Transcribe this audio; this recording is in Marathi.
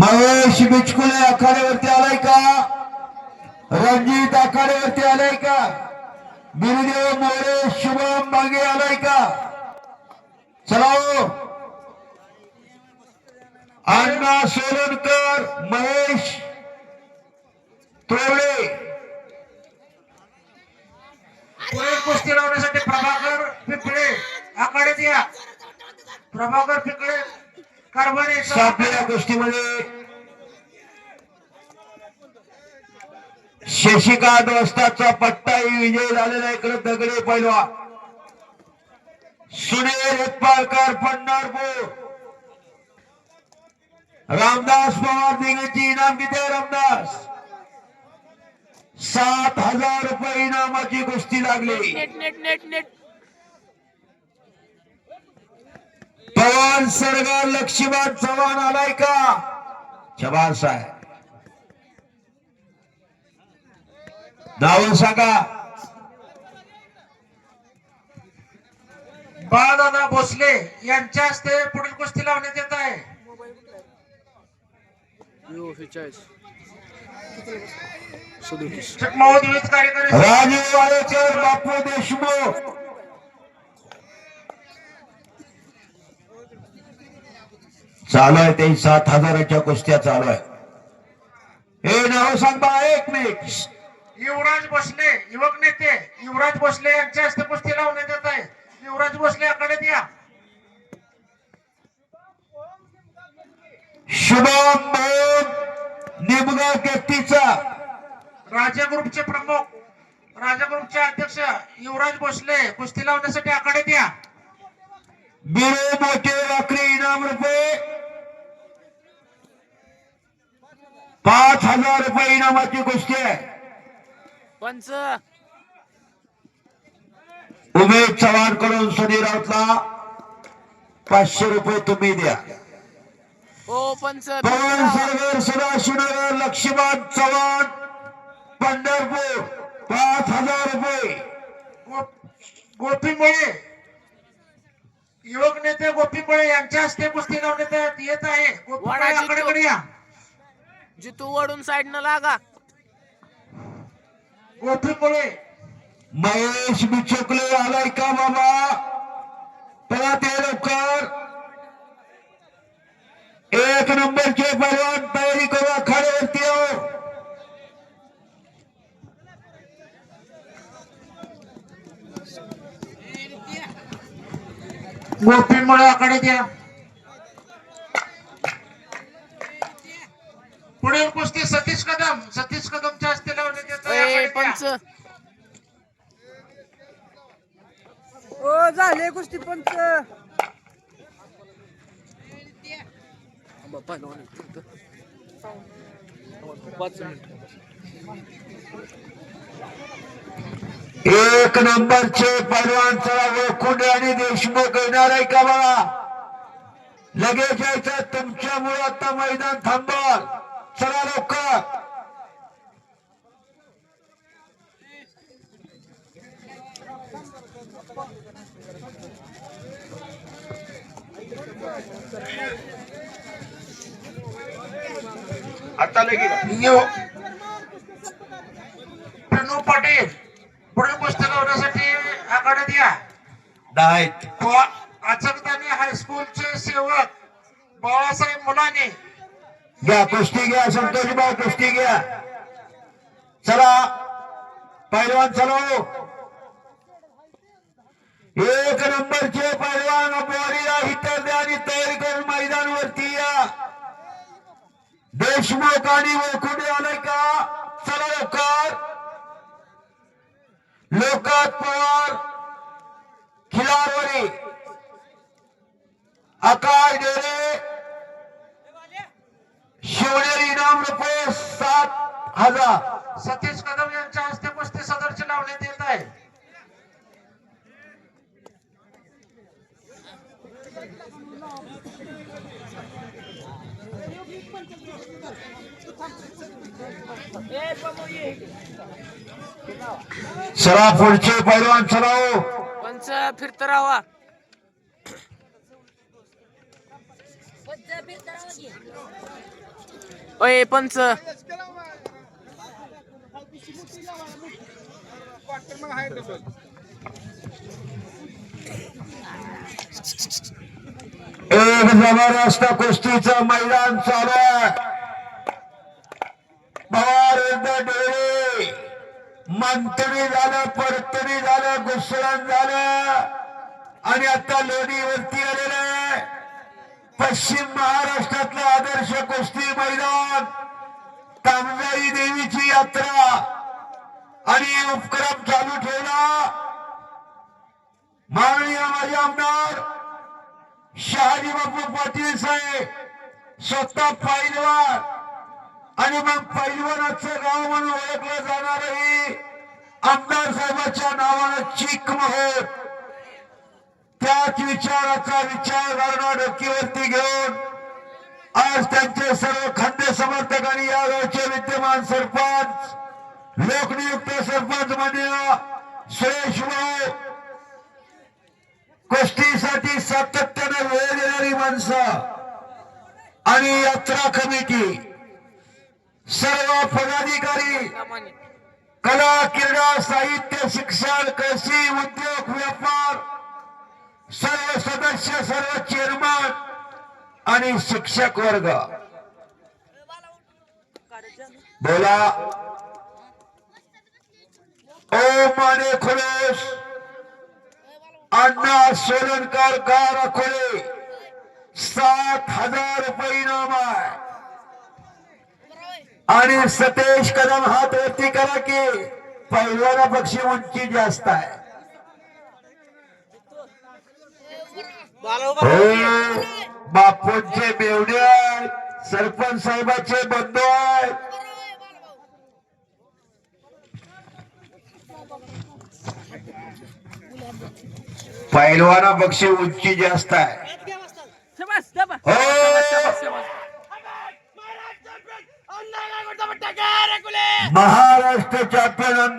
महेश बिचकुले आखाड्यावरती आलाय का? रणजित आखाड्यावरती आलाय का? बिरदेव मोरे शुभम मागे आलाय का? चला हो. अण्णा सोलनकर महेश तोवडे कुस्ती लावण्यासाठी प्रभाकर पिंपळे आखाड्यात या प्रभाकर पिंपळे कारभारी सापलेल्या गोष्टीमध्ये शशिकांत वस्ताचा पट्टाही विजय झालेला आहे इकडे दगडे पैलवा सुनील हेप्पाळकर पंढरपूर. रामदास पवार दिघेची इनाम किती रामदास? सात हजार रुपये इनामाची कुस्ती लागली. पवन सरगार लक्ष्मण चव्हाण आलाय का? जवान साहेब. नाव सांगा. बाळदादा भोसले यांच्या हस्ते पुढील कुस्ती लावण्यात येत आहे. वाडेकर बापू देशमुख. चालू आहे ते सात हजाराच्या कुस्त्या चालू आहे हे नाव सांग एक मिनिट. युवराज भोसले युवक नेते युवराज भोसले यांच्या हस्ते कुस्ती लावण्यात येत आहे. युवराज भोसले आखाड्यात या. शुभम निमगाव केट्टीचा राजा ग्रुपचे प्रमुख राजा ग्रुपचे अध्यक्ष युवराज भोसले कुस्ती लावण्यासाठी आखाड्यात या. बिरो मोठे पाच हजार रुपये इनामाची कुस्ती आहे. पंच उमेश चव्हाणकडून सुनील राऊतला पाचशे रुपये तुम्ही द्या. ओ पंच पवन सरगर सदाशिवनगर लक्ष्मण चव्हाण पंढरपूर पाच हजार रुपये. गो- गोपी मुळे युवक नेते गोपी मुळे यांच्या हस्ते कुस्ती लावण्यात येत आहे. गोपी मुळे वाडाची आखाड्याकडे या. जितू वडून साइड न लागा. गोपी मुळे महेश बिचुकले आलाय का बाबा त्याला ते लवकर. एक नंबरचे पैलवान तयारी करू खडे हो गोपीमुळे आकडे द्या. पुढील कुस्ती सतीश कदम. सतीश कदमच्या हस्ते. पंच. झाले कुस्ती पंच. एक नंबरचे पैलवान चला लोखंडे आणि देशमुख येणार आहे का बघा? लगेच यायचं तुमच्यामुळे आता मैदान थांबल. चला लवकर. आता लगेच प्रणव पाटील पुढील कुस्ती लावण्यासाठी आखाड्यात या नाहीत अचकदानी हायस्कूलचे सेवक बाळासाहेब मुलाने घ्या कुस्ती घ्या संतोष भाऊ कुस्ती घ्या. चला पैलवान चलो. एक नंबरचे पैलवान बोरीला हिटर द्या आणि तयारी करून मैदानवरती या. देशमुख आणि वळखुडे आलाय का? चला लोकात. लोकात पवार खिलारवरी आकार डेरे. शिवनेरी इनाम रुपये सात हजार. सतीश कदम यांच्या हस्ते कुस्ती सदरची लावण्यात येत आहे. चला पुढचे पैलवान चला हो. पंच फिरत राहा ओय पंच. एक जबरदस्त कुस्तीचं मैदान चालू आहे. पवार विरुद्ध डोळे मंत्री झालं परतणी झालं घुसळण झालं. आणि आता लोणीवरती आलेलं आहे. पश्चिम महाराष्ट्रातलं आदर्श कुस्ती मैदान कामजाई देवीची यात्रा आणि उपक्रम चालू ठेवला. माननीय माझे आमदार शहाजी बापू पाटील साहेब स्वतः पैलवान आणि मग पैलवानाचं गाव म्हणून ओळखलं जाणारही आमदार साहेबाच्या नावानं चिकमहोर. त्याच विचाराचा विचार वारणा डोक्यावरती घेऊन आज त्यांचे सर्व खाद्य समर्थक आणि या गावचे विद्यमान सरपंच लोकनियुक्त सरपंच मान्य सुरेश भाऊ कुस्तीसाठी सातत्याने वेळ देणारी माणसं आणि यात्रा कमिटी सर्व पदाधिकारी कला क्रीडा साहित्य शिक्षण कृषी उद्योग व्यापार सर्व सर्व चेअरमन आणि शिक्षक वर्ग. बोला. ओ माने खुलेश. अण्णा सोलनकर गार खुले. सात हजार रुपये इनाम आहे. आणि सतेश कदम हात वरती करा की पहिल्याला पक्षी उंची जास्त आहे. बापूंचे बेवडे सरपंच साहेबाचे बंधू आहेत. पहिलवाना पक्षी उंची जास्त आहे. हो. महाराष्ट्र चॅम्पियन